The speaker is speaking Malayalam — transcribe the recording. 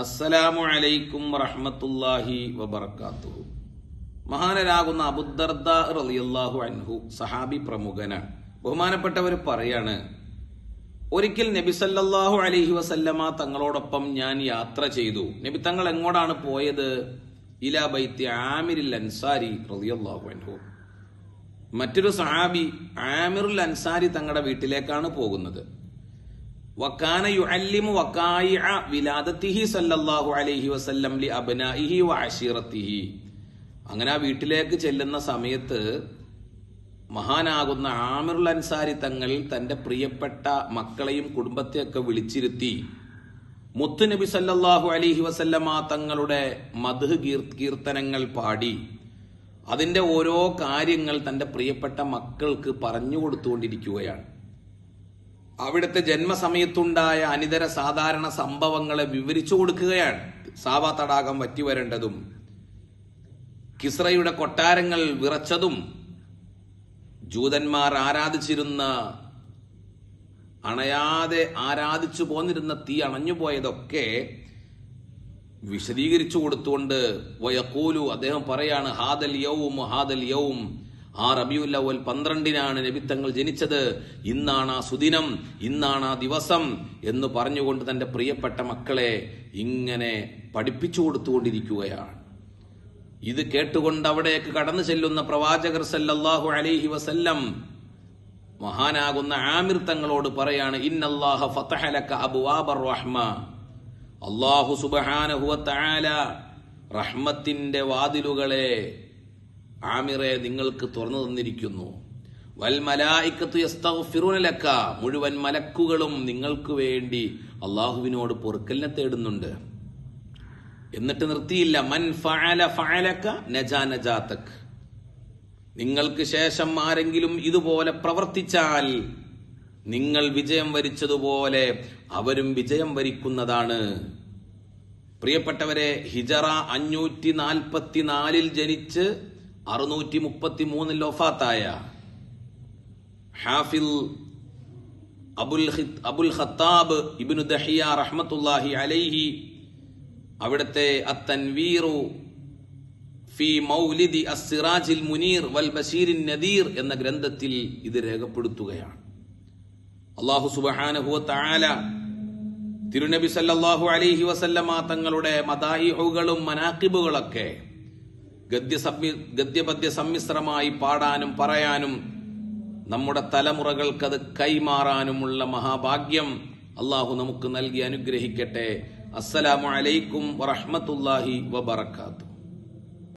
അസ്സലാമു അലൈക്കും വറഹ്മത്തുള്ളാഹി വബർക്കാത്തു മഹാനരാകുന്ന അബുദർദ റളിയല്ലാഹു അൻഹു സഹാബി പ്രമുഖനാണ് ബഹുമാനപ്പെട്ടവർ പറയാണ് ഒരിക്കൽ നബി സല്ലല്ലാഹു അലൈഹി വസല്ലമ തങ്ങളോടൊപ്പം ഞാൻ യാത്ര ചെയ്തു. നബി തങ്ങൾ എങ്ങോട്ടാണ് പോയത്? ഇലാ ബൈത്തി ആമിരിൽ അൻസാരി റളിയല്ലാഹു അൻഹു. മറ്റൊരു സഹാബി ആമിറുൽ അൻസാരി തങ്ങളുടെ വീട്ടിലേക്കാണ് പോകുന്നത്. വക്കാന യുഅല്ലിമു വക്കായിഅ വിലാദത്തിഹി സല്ലല്ലാഹു അലൈഹി വസല്ലം ലി അബ്നാഇഹി വഅശീറത്തിഹി അങ്ങനെ ആ വീട്ടിലേക്ക് ചെല്ലുന്ന സമയത്ത് മഹാനാകുന്ന ആമിറുൽ അൻസാരി തങ്ങൾ തന്റെ പ്രിയപ്പെട്ട മക്കളെയും കുടുംബത്തെയൊക്കെ വിളിച്ചിരുത്തി. മുത്തുനബി സല്ലല്ലാഹു അലൈഹി വസല്ലമ തങ്ങളുടെ മധു കീർത്തനങ്ങൾ പാടി. അതിന്റെ ഓരോ കാര്യങ്ങൾ തന്റെ പ്രിയപ്പെട്ട മക്കൾക്ക് പറഞ്ഞു കൊടുത്തുകൊണ്ടിരിക്കുകയാണ്. അവിടുത്തെ ജന്മസമയത്തുണ്ടായ അനിതര സാധാരണ സംഭവങ്ങളെ വിവരിച്ചു കൊടുക്കുകയാണ്. സാബ തടാകം വറ്റിവരേണ്ടതും കിസ്രയുടെ കൊട്ടാരങ്ങൾ വിറച്ചതും ജൂതന്മാർ ആരാധിച്ചിരുന്ന അണയാതെ ആരാധിച്ചു പോന്നിരുന്ന തീ അണഞ്ഞുപോയതൊക്കെ വിശദീകരിച്ചു കൊടുത്തുകൊണ്ട് വയക്കൂലു അദ്ദേഹം പറയാണ് ഹാദൽ യൗം ഹാദൽ യൗം ആ റബിയുൽ അവൽ പന്ത്രണ്ടിനാണ് നബിത്തങ്ങൾ ജനിച്ചത്. ഇന്നാണ് ആ സുദിനം ഇന്നാണ് ആ ദിവസം എന്ന് പറഞ്ഞുകൊണ്ട് തന്റെ പ്രിയപ്പെട്ട മക്കളെ ഇങ്ങനെ പഠിപ്പിച്ചു കൊടുത്തുകൊണ്ടിരിക്കുകയാണ്. ഇത് കേട്ടുകൊണ്ട് അവിടേക്ക് കടന്നു ചെല്ലുന്ന പ്രവാചകർ സല്ലല്ലാഹു അലൈഹി വസല്ലം മഹാനാകുന്ന ആമിർ തങ്ങളോട് പറയാണ് ഇന്നല്ലാഹ റഹ്മ. അല്ലാഹു സുബ്ഹാനഹു വതആല റഹ്മത്തിന്റെ വാതിലുകളെ ആമിറെ നിങ്ങൾക്ക് തുറന്നു തന്നിരിക്കുന്നു. വൽ മലായിക്കത്ത് യസ്തഗ്ഫിറൂന ലക മുഴുവൻ മലക്കുകളും നിങ്ങൾക്ക് വേണ്ടി അള്ളാഹുവിനോട് പൊറുക്കലിനെ തേടുന്നുണ്ട്. എന്നിട്ട് നിർത്തിയില്ല. മൻ ഫഅല ഫഅലക നജാ നജാത്തക് നിങ്ങൾക്ക് ശേഷം ആരെങ്കിലും ഇതുപോലെ പ്രവർത്തിച്ചാൽ നിങ്ങൾ വിജയം വരിച്ചതുപോലെ അവരും വിജയം വരിക്കുന്നതാണ്. പ്രിയപ്പെട്ടവരെ ഹിജറ അഞ്ഞൂറ്റി നാൽപ്പത്തിനാലിൽ ജനിച്ച് അറുന്നൂറ്റി മുപ്പത്തി മൂന്നിൽ ഒഫാത്തായ ഹാഫിൽ Abul Abul Khattab ibn Dahiya റഹ്മത്തുല്ലാഹി അലൈഹി അവിടുത്തെ അത്തൻവീറു ഫി മൗലിദി അസ്സിറാജിൽ മുനീർ വൽ ബഷീരിൻ നദീർ എന്ന ഗ്രന്ഥത്തിൽ ഇത് രേഖപ്പെടുത്തുകയാണ്. അള്ളാഹു സുബഹാനഹുവ തിരുനബി സല്ലാഹു അലൈഹി വസല്ലമ തങ്ങളുടെ മദായിഹുകളും മനാക്കിബുകളൊക്കെ ഗദ്യ ഗദ്യപദ്യ സമ്മിശ്രമായി പാടാനും പറയാനും നമ്മുടെ തലമുറകൾക്കത് കൈമാറാനുമുള്ള മഹാഭാഗ്യം അള്ളാഹു നമുക്ക് നൽകി അനുഗ്രഹിക്കട്ടെ. അസ്സലാമു അലൈക്കും വറഹ്മത്തുള്ളാഹി വബറകാതുഹു.